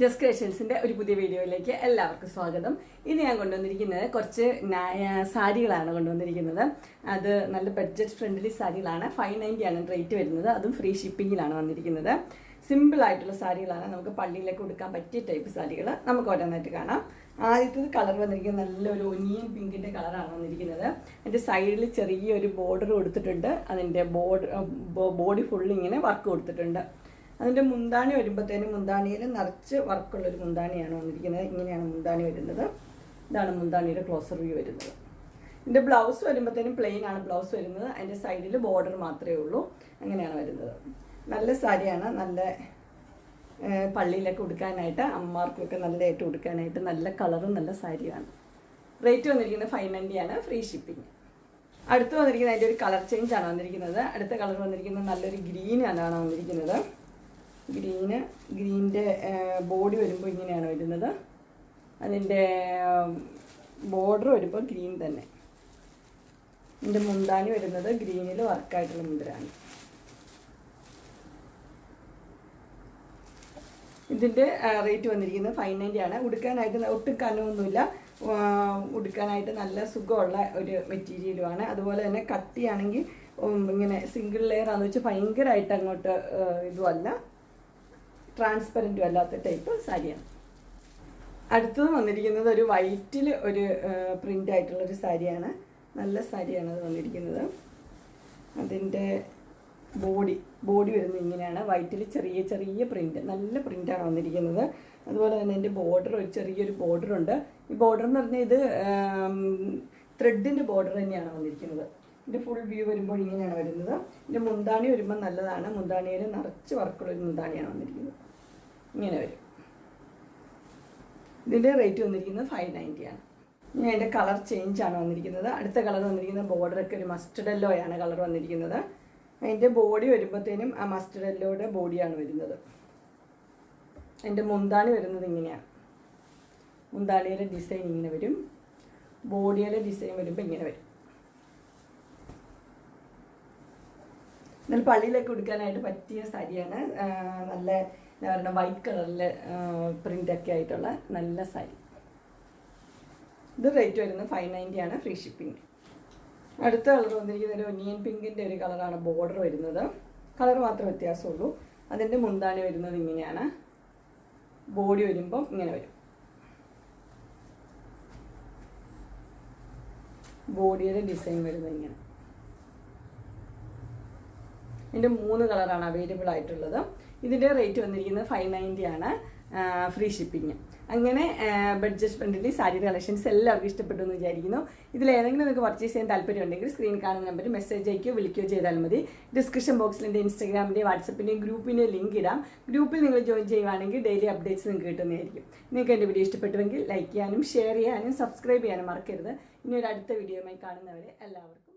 Just ക്രിയേഷൻസിന്റെ ഒരു പുതിയ വീഡിയോയിലേക്ക് എല്ലാവർക്കും സ്വാഗതം. ഇന്ന് ഞാൻ കൊണ്ടുവന്നിരിക്കുന്നത് കുറച്ച് സാരികളാണ് കൊണ്ടുവന്നിരിക്കുന്നത്. അത് നല്ല ബഡ്ജറ്റ് ഫ്രണ്ട്ലി സാരികളാണ്. ഫൈവ് നയന്റി ആണ് റേറ്റ് വരുന്നത്. അതും ഫ്രീ ഷിപ്പിങ്ങിലാണ് വന്നിരിക്കുന്നത്. സിമ്പിൾ ആയിട്ടുള്ള സാരികളാണ് നമുക്ക് പള്ളിയിലേക്ക് കൊടുക്കാൻ പറ്റിയ ടൈപ്പ് സാരികൾ നമുക്ക് ഓരോന്നായിട്ട് കാണാം. ആദ്യത്തേത് കളർ വന്നിരിക്കുന്നത് നല്ലൊരു ഒനിയൻ പിങ്കിന്റെ കളറാണ് വന്നിരിക്കുന്നത്. അതിന്റെ സൈഡിൽ ചെറിയൊരു ബോർഡർ കൊടുത്തിട്ടുണ്ട്. അതിന്റെ ബോർഡർ ബോഡി ഫുൾ ഇങ്ങനെ വർക്ക് കൊടുത്തിട്ടുണ്ട്. അതിന്റെ മുന്താണി വരുമ്പോഴത്തേനും മുന്താണിയിൽ നിറച്ച് വർക്കുള്ളൊരു മുന്താണിയാണ് വന്നിരിക്കുന്നത്. ഇങ്ങനെയാണ് മുന്താണി വരുന്നത്. ഇതാണ് മുന്താണിയുടെ ക്ലോസർ വ്യൂ വരുന്നത്. ഇതിന്റെ ബ്ലൗസ് വരുമ്പോഴത്തേനും പ്ലെയിൻ ആണ് ബ്ലൗസ് വരുന്നത്. അതിന്റെ സൈഡിൽ ബോർഡർ മാത്രമേ ഉള്ളൂ. അങ്ങനെയാണ് വരുന്നത്. നല്ല സാരിയാണ്. നല്ല പള്ളിയിലൊക്കെ ഉടുക്കാനായിട്ട് അമ്മമാർക്കൊക്കെ നല്ലതായിട്ട് ഉടുക്കാനായിട്ട് നല്ല കളറും നല്ല സാരിയാണ് റേറ്റ് വന്നിരിക്കുന്നത് ഫൈവ് നയന്റി ആണ്. ഫ്രീ ഷിപ്പിംഗ് അടുത്ത് വന്നിരിക്കുന്നത് അതിന്റെ ഒരു കളർ ചേഞ്ച് ആണ് വന്നിരിക്കുന്നത്. അടുത്ത കളർ വന്നിരിക്കുന്നത് നല്ലൊരു ഗ്രീൻ ആണ് വന്നിരിക്കുന്നത്. ഗ്രീന് ഗ്രീനിന്റെ ബോഡി വരുമ്പോൾ ഇങ്ങനെയാണ് വരുന്നത്. അതിന്റെ ബോർഡർ വരുമ്പോൾ ഗ്രീൻ തന്നെ. ഇതിന്റെ മുന്താണി വരുന്നത് ഗ്രീനിൽ വർക്കായിട്ടുള്ള മുന്തിരാണ്. ഇതിന്റെ റേറ്റ് വന്നിരിക്കുന്നത് ഫൈവ് നയന്റി ആണ് ഉടുക്കാനായിട്ട് ഒട്ടും കനമൊന്നുമില്ല ഉടുക്കാനായിട്ട് നല്ല സുഖമുള്ള ഒരു മെറ്റീരിയലുമാണ്. അതുപോലെ തന്നെ കട്ടിയാണെങ്കിൽ ഇങ്ങനെ സിംഗിൾ ലെയർ ആണെന്ന് വെച്ചാൽ ഭയങ്കരമായിട്ട് അങ്ങോട്ട് ഇതുമല്ല. ട്രാൻസ്പെറന്റും അല്ലാത്ത ടൈപ്പ് സാരിയാണ്. അടുത്തത് വന്നിരിക്കുന്നത് ഒരു വൈറ്റിൽ ഒരു പ്രിന്റ് ആയിട്ടുള്ള ഒരു സാരിയാണ്. നല്ല സാരിയാണ് അത് വന്നിരിക്കുന്നത്. അതിന്റെ ബോഡി ബോഡി വരുന്നത് ഇങ്ങനെയാണ്. വൈറ്റിൽ ചെറിയ ചെറിയ പ്രിന്റ് നല്ല പ്രിന്റാണ് വന്നിരിക്കുന്നത്. അതുപോലെ തന്നെ എന്റെ ബോർഡർ ഒരു ചെറിയൊരു ബോർഡർ ഉണ്ട്. ഈ ബോർഡർ എന്ന് പറഞ്ഞാൽ ഇത് ത്രെഡിന്റെ ബോർഡർ തന്നെയാണ് വന്നിരിക്കുന്നത്. ഇതിന്റെ ഫുൾ വ്യൂ വരുമ്പോൾ ഇങ്ങനെയാണ് വരുന്നത്. ഇതിന്റെ മുന്താണി വരുമ്പോൾ നല്ലതാണ്. മുന്താണിയിൽ നിറച്ച് വർക്കുള്ള ഒരു മുന്താണിയാണ് വന്നിരിക്കുന്നത്. ഇങ്ങനെ വരും. ഇതിന്റെ റേറ്റ് വന്നിരിക്കുന്നത് ഫൈവ് നയന്റി ആണ്. ഇനി അതിന്റെ കളർ ചേഞ്ച് ആണ് വന്നിരിക്കുന്നത്. അടുത്ത കളർ വന്നിരിക്കുന്നത് ബോർഡറൊക്കെ ഒരു മസ്റ്റർഡ് യെല്ലോ ആണ് കളർ വന്നിരിക്കുന്നത്. അതിന്റെ ബോഡി വരുമ്പോഴത്തേനും ആ മസ്റ്റർഡ് ബോഡിയാണ് വരുന്നത്. അതിന്റെ മുന്താണി വരുന്നത് ഇങ്ങനെയാണ്. മുന്താണിയുടെ ഡിസൈൻ ഇങ്ങനെ വരും. ബോഡിയുടെ ഡിസൈൻ വരുമ്പോൾ ഇങ്ങനെ വരും. എന്നാൽ പള്ളിയിലേക്ക് ഉടുക്കാനായിട്ട് പറ്റിയ സാരിയാണ്. നല്ല എന്താ പറയുക വൈറ്റ് കളറിൽ പ്രിന്റൊക്കെ ആയിട്ടുള്ള നല്ല സാരി. ഇത് റേറ്റ് വരുന്നത് ഫൈവ് നയന്റി ആണ് ഫ്രീ ഷിപ്പിംഗ് അടുത്ത കളർ വന്നിരിക്കുന്ന ഒരു ഒനിയൻ പിങ്കിന്റെ ഒരു കളറാണ് ബോർഡർ വരുന്നത്. കളർ മാത്രമേ വ്യത്യാസമുള്ളൂ. അതിന്റെ മുന്താണി വരുന്നത് ഇങ്ങനെയാണ്. ബോഡി വരുമ്പം ഇങ്ങനെ വരും. ബോഡിയുടെ ഡിസൈൻ വരുന്നത് ഇങ്ങനെ. ഇതിന്റെ മൂന്ന് കളറാണ് അവൈലബിൾ ആയിട്ടുള്ളത്. ഇതിന്റെ റേറ്റ് വന്നിരിക്കുന്നത് ഫൈവ് നയന്റി ആണ്. ഫ്രീ ഷിപ്പിംഗ് അങ്ങനെ ബഡ്ജറ്റ് ഫ്രണ്ട്ലി സാരി കളക്ഷൻസ് എല്ലാവർക്കും ഇഷ്ടപ്പെട്ടു എന്ന് വിചാരിക്കുന്നു. ഇതിൽ ഏതെങ്കിലും നിങ്ങൾക്ക് പർച്ചേസ് ചെയ്യാൻ താല്പര്യമുണ്ടെങ്കിൽ സ്ക്രീൻ കാണുന്ന നമ്പർ മെസ്സേജ് അയക്കുകയോ വിളിക്കുകയോ ചെയ്താൽ മതി. ഡിസ്ക്രിപ്ഷൻ ബോക്സിൽ എന്റെ ഇൻസ്റ്റാഗ്രാമിന്റെയും വാട്സപ്പിന്റെയും ഗ്രൂപ്പിന്റെ ലിങ്ക് ഇടാം. ഗ്രൂപ്പിൽ നിങ്ങൾ ജോയിൻ ചെയ്യുവാണെങ്കിൽ ഡെയിലി അപ്ഡേറ്റ്സ് നിങ്ങൾക്ക് കിട്ടുന്നതായിരിക്കും. നിങ്ങൾക്ക് എന്റെ വീഡിയോ ഇഷ്ടപ്പെട്ടുവെങ്കിൽ ലൈക്ക് ചെയ്യാനും ഷെയർ ചെയ്യാനും സബ്സ്ക്രൈബ് ചെയ്യാനും മറക്കരുത്. ഇനി ഒരു അടുത്ത വീഡിയോയുമായി കാണുന്നവരെ എല്ലാവർക്കും